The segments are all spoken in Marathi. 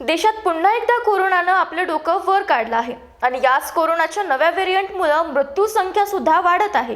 देशात पुन्हा एकदा कोरोनानं आपलं डोकं वर काढलं आहे. आणि याच कोरोनाच्या नव्या व्हेरियंटमुळं मृत्यू संख्या सुद्धा वाढत आहे.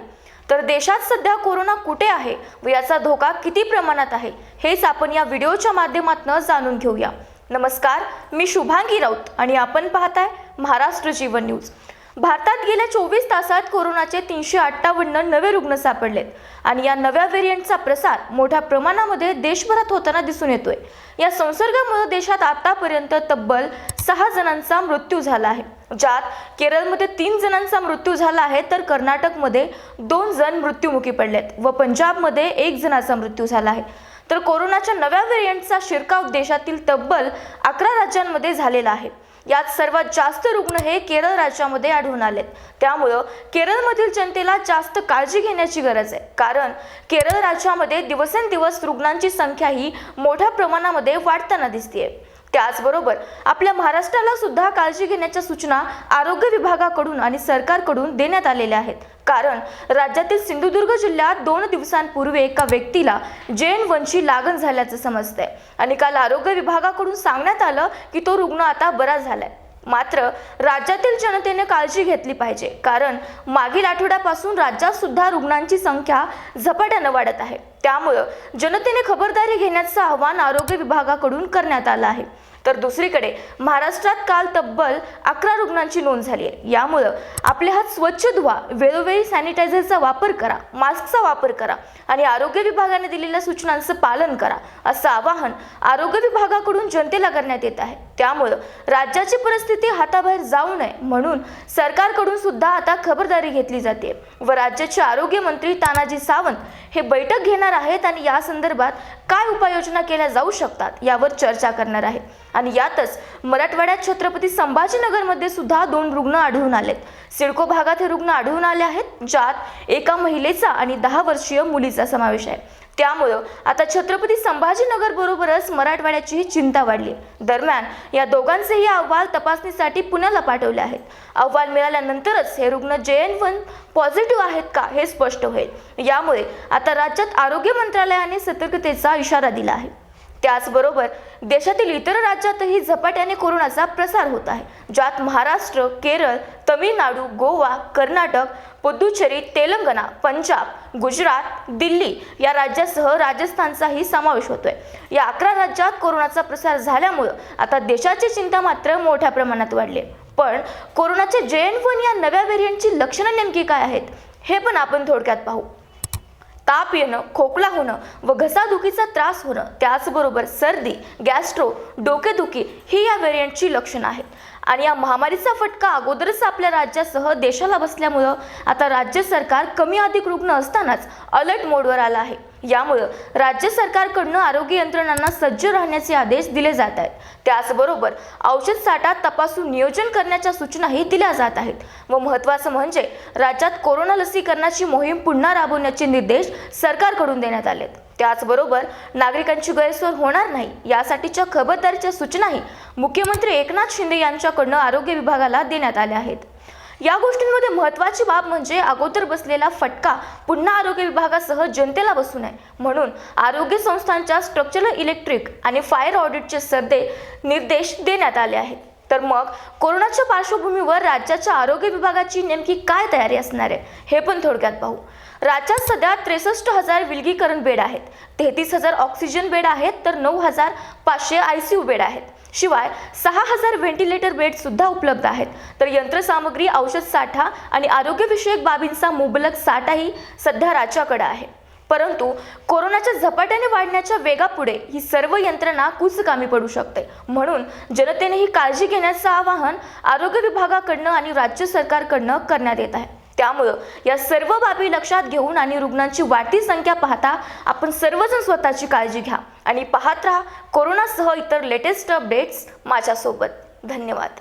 तर देशात सध्या कोरोना कुठे आहे व याचा धोका किती प्रमाणात आहे हेच आपण या व्हिडिओच्या माध्यमातून जाणून घेऊया. नमस्कार मी शुभांगी राऊत आणि आपण पाहताय महाराष्ट्र जीवन न्यूज. भारतात गेल्या चोवीस तासात कोरोनाचे तीनशे अठ्ठावन्न नवे रुग्ण सापडलेत. आणि या नव्या व्हेरियंटचा प्रसार मोठ्या प्रमाणामध्ये देशभरात होताना दिसून येतोय. या संसर्गामुळे देशात आतापर्यंत तब्बल सहा जणांचा मृत्यू झाला आहे. ज्यात केरळमध्ये तीन जणांचा मृत्यू झाला आहे तर कर्नाटकमध्ये दोन जण मृत्युमुखी पडलेत व पंजाबमध्ये एक जणाचा मृत्यू झाला आहे. तर कोरोनाच्या नव्या व्हेरियंटचा शिरकाव देशातील तब्बल अकरा राज्यांमध्ये झालेला आहे. यात सर्वात जास्त रुग्ण हे केरळ राज्यामध्ये आढळून आलेत. त्यामुळं केरळमधील जनतेला जास्त काळजी घेण्याची गरज आहे. कारण केरळ राज्यामध्ये दिवसेंदिवस रुग्णांची संख्या ही मोठ्या प्रमाणामध्ये वाढताना दिसते त्याचबरोबर आपल्या महाराष्ट्राला सुद्धा काळजी घेण्याच्या सूचना आरोग्य विभागाकडून आणि सरकारकडून देण्यात आलेल्या आहेत. कारण राज्यातील सिंधुदुर्ग जिल्ह्यात दोन दिवसांपूर्वी एका व्यक्तीला जैन वंशी लागण झाल्याचं समजतंय. आणि काल आरोग्य विभागाकडून सांगण्यात आलं की तो रुग्ण आता बरा झालाय. मात्र राज्यातील जनतेने काळजी घेतली पाहिजे. कारण मागील आठवड्यापासून राज्यात सुद्धा रुग्णांची संख्या झपाट्यानं वाढत आहे. त्यामुळं जनतेने खबरदारी घेण्याचं आवाहन आरोग्य विभागाकडून करण्यात आलं आहे. तर दुसरीकडे महाराष्ट्रात काल तब्बल अकरा रुग्णांची नोंद झाली आहे. यामुळं आपले हात स्वच्छ धुवा वेळोवेळी सॅनिटायझरचा वापर करा मास्कचा वापर करा आणि आरोग्य विभागाने दिलेल्या सूचनांचं पालन करा असं आवाहन आरोग्य विभागाकडून जनतेला करण्यात येत आहे. त्यामुळं राज्याची परिस्थिती हाताबाहेर जाऊ नये म्हणून सरकारकडून सुद्धा आता खबरदारी घेतली जाते. व राज्याचे आरोग्य मंत्री तानाजी सावंत हे बैठक घेणार आहेत आणि या संदर्भात काय उपाययोजना केल्या जाऊ शकतात यावर चर्चा करणार आहेत आणि यातच मराठवाड्यात छत्रपती संभाजीनगरमध्ये सुद्धा दोन रुग्ण आढळून आलेत. सिडको भागात हे रुग्ण आढळून आले आहेत ज्यात एका महिलेचा आणि दहा वर्षीय मुलीचा समावेश आहे. त्यामुळं आता छत्रपती संभाजीनगर बरोबरच मराठवाड्याचीही चिंता वाढली. दरम्यान या दोघांचेही अहवाल तपासणीसाठी पुण्याला पाठवले आहेत. अहवाल मिळाल्यानंतरच हे रुग्ण जे एन वन पॉझिटिव्ह आहेत का हे स्पष्ट होईल. यामुळे आता राज्यात आरोग्य मंत्रालयाने सतर्कतेचा इशारा दिला आहे. त्याचबरोबर देशातील इतर राज्यातही झपाट्याने कोरोनाचा प्रसार होत आहे. ज्यात महाराष्ट्र केरळ तमिळनाडू गोवा कर्नाटक पुदुचेरी तेलंगणा पंजाब गुजरात दिल्ली या राज्यासह राजस्थानचाही समावेश होतोय या अकरा राज्यात कोरोनाचा प्रसार झाल्यामुळं आता देशाची चिंता मात्र मोठ्या प्रमाणात वाढली आहे. पण कोरोनाच्या जे एन वन या नव्या व्हेरियंटची लक्षणं नेमकी काय आहेत हे पण आपण थोडक्यात पाहू ताप येणं खोकला होणं व घसादुखीचा त्रास होणं त्याचबरोबर सर्दी गॅस्ट्रो डोकेदुखी ही या व्हेरियंटची लक्षणं आहेत. आणि या महामारीचा फटका अगोदरच आपल्या राज्यासह देशाला बसल्यामुळं आता राज्य सरकार कमी अधिक रुग्ण असतानाच अलर्ट मोडवर आलं आहे. यामुळं राज्य सरकारकडनं आरोग्य यंत्रणांना सज्ज राहण्याचे आदेश दिले जात आहेत. त्याचबरोबर औषध साठा तपासून नियोजन करण्याच्या सूचनाही दिल्या जात आहेत. व महत्त्वाचं म्हणजे राज्यात कोरोना लसीकरणाची मोहीम पुन्हा राबवण्याचे निर्देश सरकारकडून देण्यात आलेत. त्याचबरोबर नागरिकांची गैरसोय होणार नाही यासाठीच्या खबरदारीच्या सूचनाही मुख्यमंत्री एकनाथ शिंदे यांच्याकडनं आरोग्य विभागाला देण्यात आल्या आहेत. या गोष्टींमध्ये महत्त्वाची बाब म्हणजे अगोदर बसलेला फटका पुन्हा आरोग्य विभागासह जनतेला बसू नये. म्हणून आरोग्य संस्थांच्या स्ट्रक्चरल इलेक्ट्रिक आणि फायर ऑडिटचे सद्दे निर्देश देण्यात आले आहेत. तर मग कोरोनाच्या पार्श्वभूमीवर राज्याच्या आरोग्य विभागाची नेमकी काय तयारी असणार आहे हे पण थोडक्यात पाहू. राज्यात सध्या त्रेसष्ट हजार विलगीकरण बेड आहेत. तेहतीस हजार ऑक्सिजन बेड आहेत तर नऊ हजार पाचशे आय सी यू बेड आहेत. शिवाय सहा हजार व्हेंटिलेटर बेड सुद्धा उपलब्ध आहेत. तर यंत्रसामग्री औषध साठा आणि आरोग्यविषयक बाबींचा मुबलक साठाही सध्या राज्याकडे आहे. परंतु कोरोनाच्या झपाट्याने वाढण्याच्या वेगापुढे ही सर्व यंत्रणा कुचकामी पडू शकते. म्हणून जनतेने ही काळजी घेण्याचं आवाहन आरोग्य विभागाकडनं आणि राज्य सरकारकडनं करण्यात येत आहे. त्यामुळं या सर्व बाबी लक्षात घेऊन आणि रुग्णांची वाढती संख्या पाहता आपण सर्वजण स्वतःची काळजी घ्या आणि पाहत राहा कोरोनासह इतर लेटेस्ट अपडेट्स माझ्यासोबत. धन्यवाद.